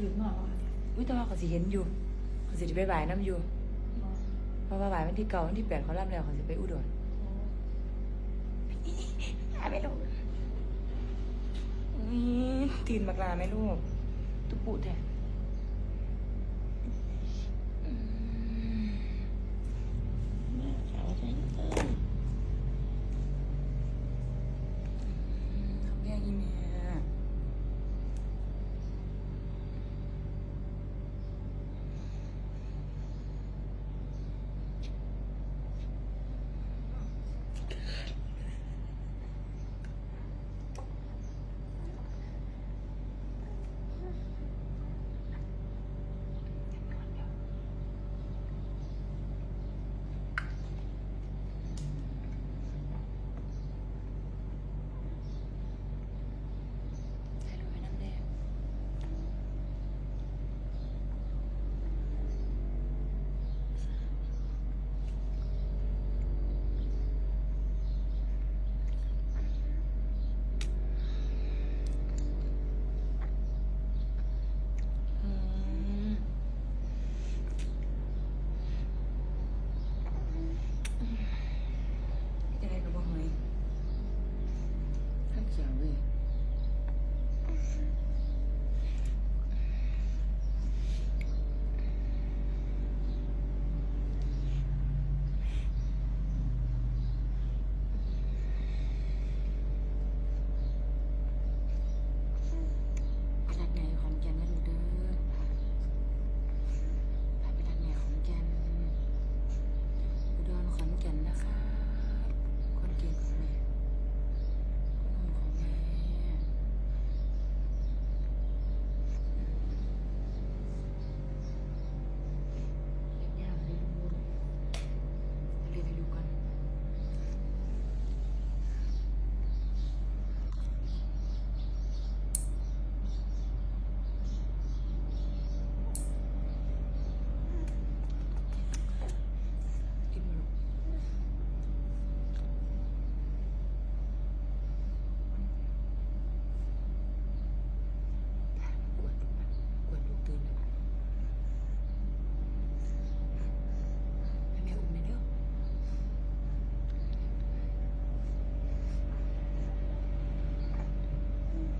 ตื่นนอนแล้วค่ะเนี่ยอุ้ยแต่ว่าเขาสิเห็นอยู่เขาสิได้ไปบ่ายน้ำอยู่เพราะว่าบ่ายวันที่เก่าวันที่แปดเขาล่ำแล้วเขาสิไปอุดรหาไม่ลงนี่ตื่นมากลาไหมลูกตุปุแท้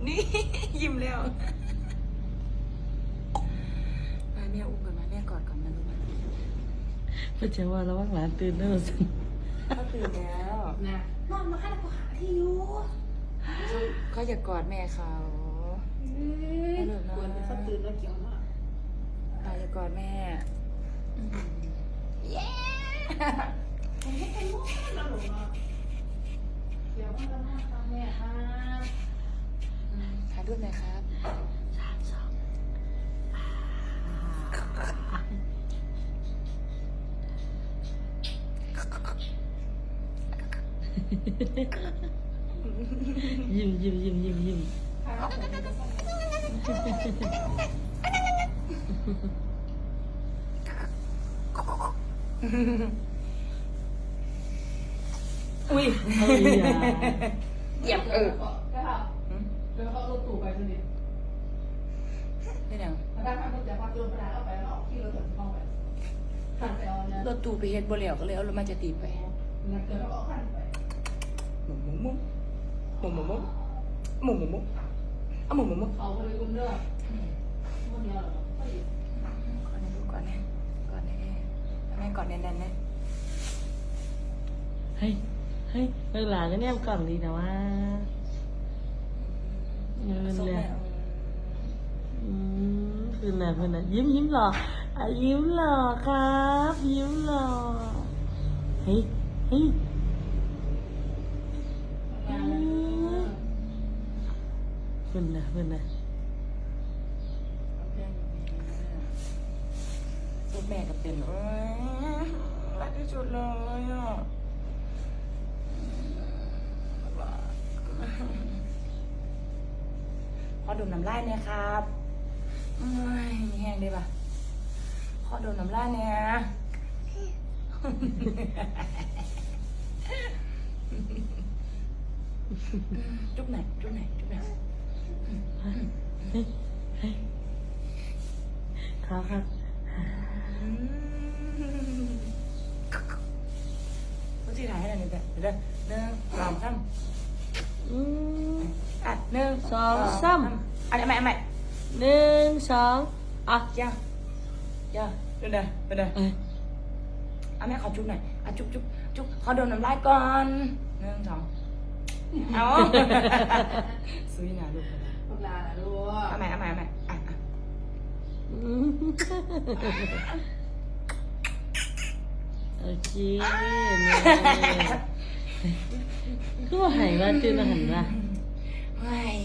นี่ ยิ้มแล้วมาแม่อุ้มกันมาแม่กอดก่อนนะลูกนะเพื่อจะว่าระวังหลานตื่นเด้อสิเขาตื่นแล้วนะนอนมาแค่กูหาที่อยู่เขาอยากกอดแม่เขาเอ้ยควรจะสักตื่นแล้วเกี่ยวมากเขาอยากกอดแม่เย้ผมก็เป็นว่าแล้วหรอเนาะเดี๋ยวว่าจะมาทำแม่ค่ะ ถ่ายรูปหน่อยครับสามสองยิ้มยิ้มยิ้มยิ้มยิ้มอุ้ยเอาอีหยาเหยียบเออ โยนกระดาษออกไปแล้วออกที่รถของห้องไปขันไปเอาเนี่ยรถตู้ไปเฮ็ดบ่แล้วก็เลยเอารถมาจะตีไปนักเกินแล้วก็ขันไปหมุมมุมมุมหมุมมุมมุมหมุมมุมมุมุ่มหมุมมุมมุมเอาคนไปกุมเด้อคนเดียวเหรอก่อนนะก่อนนะก่อนนะแม่ก่อนแน่นๆนะเฮ้ยเฮ้ยหลานก็เนี่ยกล่องดีนะว่าเงินเลยอืม คือน่ะคือน่ะยิ้มยิ้มหล่ออะยิ้มหล่อครับ ยิ้มหล่อเฮ้ยเฮ้ยงานเลยเพิ่นน่ะเพิ่นน่ะลูกแม่ก็เป็นเอ้ยรักที่สุดเลยอะขอดมน้ำลายเนี่ยครับเอ้ย มีแห้งได้ปะขอดมน้ำลายเนี่ยจุ๊บไหนอยจุ๊บไหนอยจุ๊บไหนอยเฮ้ยเฮ้ยครับครับอืมพูดที่ถ่ายให้หน่อยหนึ่งเดี๋ยวเดี๋ยวหนึ่งสองสามอืมอะหนึ่งสองสามอันนี้ใหม่อันใหม่ หนึ่งสองอะย่าย่าเดี๋ยวเดี๋ยวเดี๋ยวเดี๋ยวเอ้ยเอาแม่ขอจุ๊บหน่อยอะจุ๊บจุ๊บจุ๊บขอโดนน้ำลายก่อนหนึ่งสองเอาซุยหนาลูกพวกลาล่ะลูกเอาใหม่เอาใหม่เอาใหม่อะอะอืมโอเคเนี่ยคือว่าหายว่าตื่นมาหันว่า เฮ้ย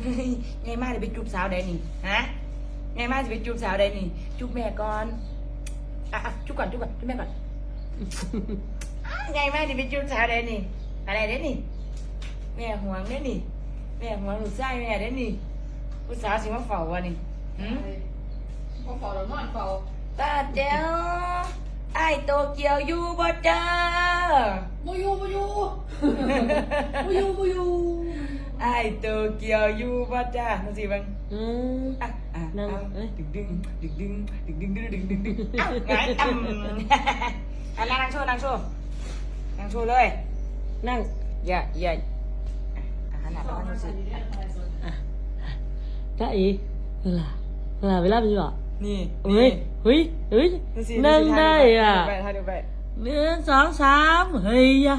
เฮ้ยไงมาจะไปจุ๊บสาวใดนี่ ฮะไงมาจะไปจุ๊บสาวใดนี่จุ๊บแม่ก่อน อะอะจุ๊บก่อนจุ๊บก่อนจุ๊บแม่ก่อนอะไงมาจะไปจุ๊บสาวใดนี่ อะไรเด้นี่ แม่ห่วงเด้นี่ แม่ห่วงลูกชายแม่เด้นี่ผู้สาวสิมาเฝ้าวะนี่หืมพอเฝ้าเรานอนเฝ้าตาเจ้าไอ้โตเกียวอยู่บ่จ้าบุยูบุยูบุยูบุยู ไอ้โตเกียวอยู่บ่จ้าดูสิบังอืมอะอะนั่งเอาเอ้ย ดึงดึงดึงดึงดึงดึงดึงดึงดึงดึงอ้าวไงอ่ำอะนั่งนั่งโชว์นั่งโชว์นั่งโชว์เลย นั่ง อย่าอย่าอะอะขนาดสอนั้งนนาดูสิทีเนี่ยอะไรสดอะจ้าอีเวลาเวลาเวลาเป็นยังไงนี่เฮ้ยเฮ้ยเฮ้ยดูสินั่งได้อะดูไปถ่ายดูไปหนึ่งสองสามเฮ้ยยะ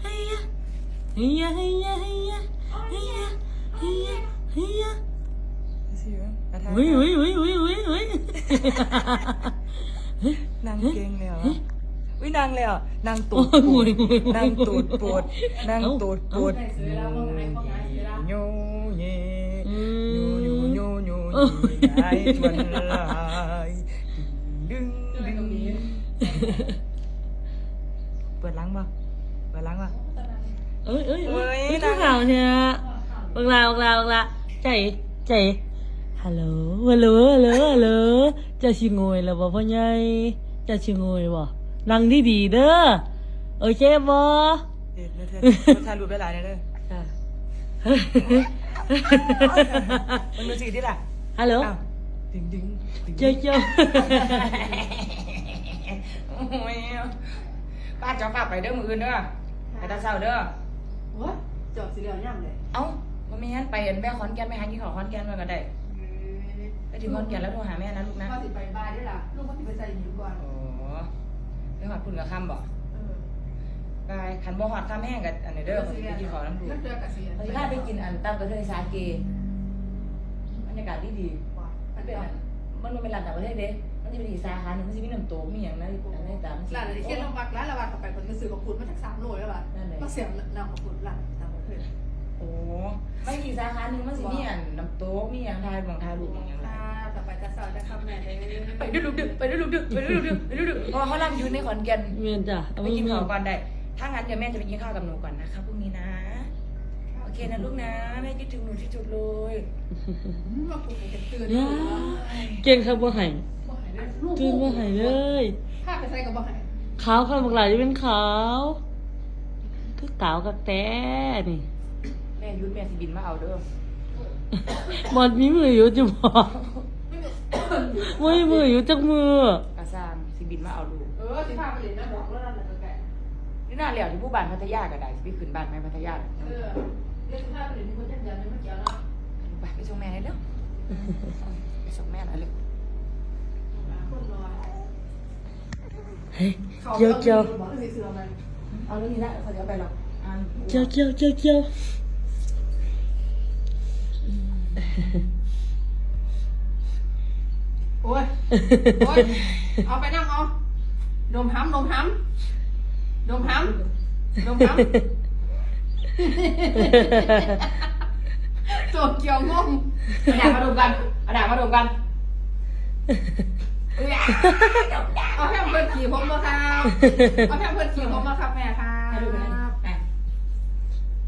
เฮ้ยยะเฮ้ยยะเฮ้ยยะเฮ้ย วะอะถ่ายเฮ้ยเฮ้ยเฮ้ยเฮ้ยเฮ้ยเฮ้ยนางเก่งเลยเหรอวินางเลยเหรอนางตูโอ้ดยปูโอ้ดยโอ้ยนางตูดปูดนางตูดปูดได้ซื้อแล้วพวกไหนพวกไหนซื้อแล้วโยเยอืโยโยมโยโยโอ้ยยายชวนลายดึงดึงดึงเปิดล้างป่ะเปิดล้างป่ะเอ้ยเอ้ยเอ้ยเอ้ยเอ้ยนั่ข้างวเนี่ยบังลาบังลาบังลาใจใจ ฮัลโหล ฮัลโหล ฮัลโหล ฮัลโหล จะชิงวยแล้วบ่พ่อใหญ่จะชิงวยบ่นั่งดีดีๆเด้อ โอเคบ่เด็ดนะเธอถ่ายรูปได้หลายนะเด้อจ้ะมันดูสิที่ล่ะ ฮัลโหลอ้าวดึงดึงดึงเจ้าเจ้าโอ้ยป้าจะฝากไปเด้อมืออื่นเด้อไปตาเศร้าเด้อโอ้ยจบสีเหลืองย่ำเลยเอ้ามันไม่งั้นไปเห็นแม่ขอนแก่นไปหากินข้าวขอนแก่นมาก็ได้ไป ถึงขอนแก่นแล้วโทรหาแม่นะลูกนะพ่อสิไปบายด้วยล่ะลูกพ่อสิไปใส่หิวก่อนโอ้ไปหอดคุณกับคำบอกเออไปขันบ่หอดข้ามแห้งกับอันนี้เด้อไปกินข้าวน้ำดูนั่นเดือกับสีเราจะพาไปกินอันตามกระเทยสาเกบรรยากาศดีดีมัมันนเป็เป็นนอะอันมันบ่เป็นร้านต่างประเทศเด้มันจะเป็นอีกสาขาหนึ่งมันจะมีน้ำโต๊ะมีอย่างนั้นอันนี้ตามร้านอะไรเช่นลงบักร้านละบาทต่อไปคนมาซื้อของคุณมาจากสามโลแล้วล่ะนั่นเลยก็เสียงนำของคุณร้าน โอ้ไม่อีกสาขาหนึ่งมันสิมีอันน้ำโต๊ะมีอย่างไทยบางไทยลูกบางอย่างไรต่อไปจะสอนจะทำแม่เลยไปดูดูดึกไปดูดูดึกไปดูดูดึกไปดูดูดึกเพราะว่าเขาล่ำอยู่ในขอนแก่นเมียนจ้ะเอาไปไม่กินมีข้าวก่อนได้ ถ้างั้นเดี๋ยวแม่จะไปกินข้าวกับหนูก่อนนะคะพรุ่งนี้นะ โอเคนะลูกนะแม่คิดถึงหนูที่สุดเลยว่าคุณจะตื่นย่าเก่งครับบ่ให้บ่หายเลยลูกตื่นบ่ให้เลยถ้าไปใส่กับบ่หายขาวข้างบักหลายจะเป็นขาวคือขาวกับแต่นี่ แม่ยุดแม่สิบินมาเอาเด้อบอดมีมืออยู่จะบอกไม่มีมืออยู่จักมือกระซามสิบินมาเอาลูกเออสิพาไปเล่นนะบอกแล้วนั่นแหละแกนี่น่าเหลียวที่ผู้บ้านพัทยาก็ได้สิไปขึ้นบ้านแม่พัทยาเออเล่นสิพาไปเล่นที่คนยันยันไม่มาเกี่ยวเนาะไปไปส่งแม่เลยเร็วไปส่งแม่หน่อยเร็วคนรอเฮ้ยเจียวเจียวบอกสิเสือมันเอาเรื่องนี้ละเขาจะเอาไปหรอกอ่านเจียวเจียวเจียวเจียว โอ้ย โอ้ย เอาไปนั่งเอาดมห้ำดมห้ำดมห้ำดมห้ำตัวเกี่ยวงงเอาดาบมาดมกันเอาดาบมาดมกันเอาแพมเพิร์ดขี่ผมมาครับเอาแพมเพิร์ดขี่ผมมาครับแม่ค่ะให้ดูกันนะอะ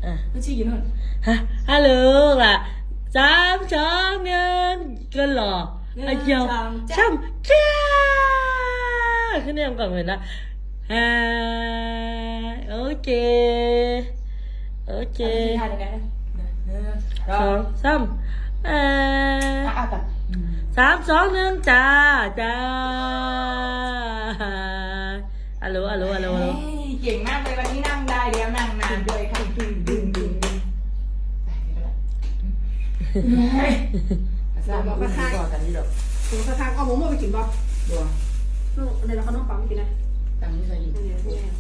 อะลูกชี้อยู่นู่นฮะฮัลโหลล่ะ สามสองหนึ่งกันหรอไอเจียวช่ำจ้าขึ้นแนมก่อนเลยนะอ่าโอเคโอเคท่าตรงนี้นะหนึ่งสสอองงสามอ่าอะอะกันสามสองหนึ่งจ้าจ้าฮัลโหลฮัลโหลฮัลโหล ไปไปไปสร้างมาเป็นก่อกันนี่ดอกถุงข้างๆเอาหมูมาไปกินป่ะบัวนู่นในเราขนมปังกินนะตังค์ไม่เคยดีนี่นี่นี่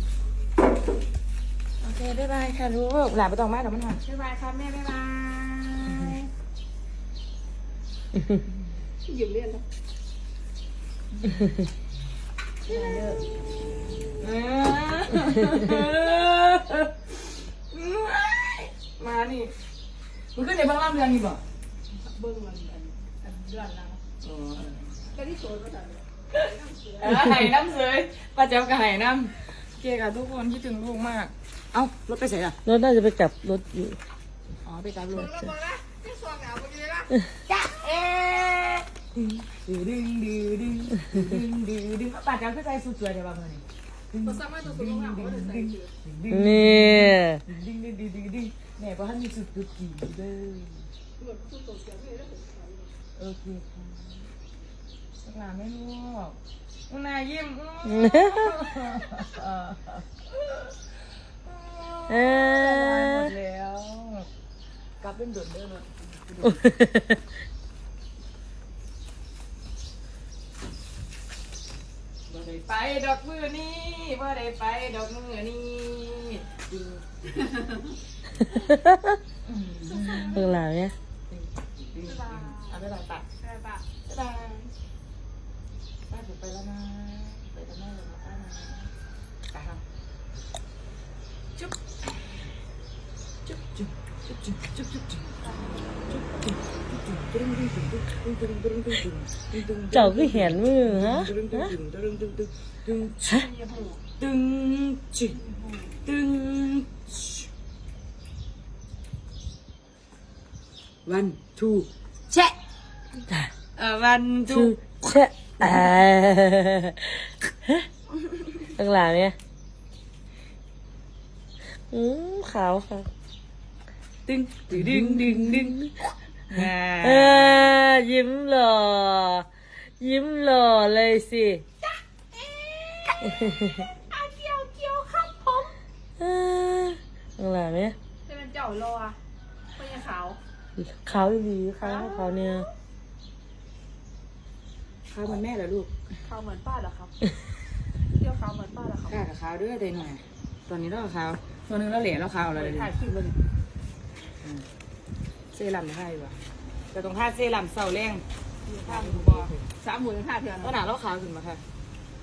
โอเคบ๊ายบายค่ะลูกหลานไปตองม่เดี๋ยวมันหันบ๊ายบายครับแม่บ๊ายบายหยืมเรียนนะมานี่ มึงขึ้นในบ้างล่างเรือนนี่บ่เบิ้งมันอันอันเดือนละก็ที่โซนก็ได้เออไห่น้ำเลยป้าเจ้ากับไห่น้ำเกกับทุกคนคิดถึงลูกมาก เอ้ารถไปไหนล่ะรถน่าจะไปกลับรถอยู่ อ๋อไปกับรถแล้วบอกนะที่ซองเหงาเมื่อกี้นะจ้าเอ๊ะดึงดึงดึงดึงดึงดึงดึงป้าเจ้าขึ้นใจสุดสวยเดี๋ยวบ้างเลยตั แม่ว่าท่านมีสุดกุกีเด้อโอเคค่ะสักหลาไม่รู้อุนายยิ้มเออหมดแล้วกลับเป็นดุนเด้อเนาะบ่ได้ไปดอกมือนี่ว่าได้ไปดอกมือนี้ จริงเพิ่งหลังเนี่ยเอาไปตัดตัดใช่ปะบ๊ายบาย วันทูเชะวันทูเชะต้างหลางเนี่ยอืมขาวค่ะดึงดึงดึงดึงเออยิ้มหล่อ ยิ้มหล่อเลยสิอาเกี่ยวเกี่ยวครับผมเออข้างหลังเนี่เป็นเจ้ารอเป็นขาว ขาวดีขาวขาวเนี่ยข้าวมันแม่เหรอลูกขาวเหมือนป้าเหรอครับเกี่ยวขาวเหมือนป้าเหรอครับข้ากับข้าวด้วยเดยหน่อยตอนนี้เรากับข้าวตัวหนึงเราเหล่เราข้าวอะไรเลยถ่ายคลิปเลยเซรั่มให้วะแต่ตรงท่าเซรั่มเสาแรงท่าหมูบอสามหมูยังท่าเถื่อนก็หนาเราขาวขึ้นมาค่ะ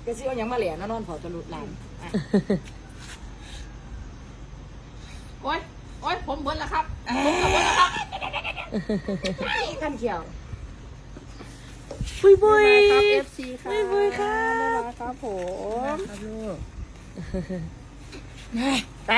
ก็ซิเอาหยังมาเหล่นนอนเผาตะลุดหลานอะโอ๊ยโอ๊ยผมเบิ้ลแล้วครับผมกับ ขั้นเขียวบุยบุยครับ FC ครับบุยบุยครับครับผมครับลูกไป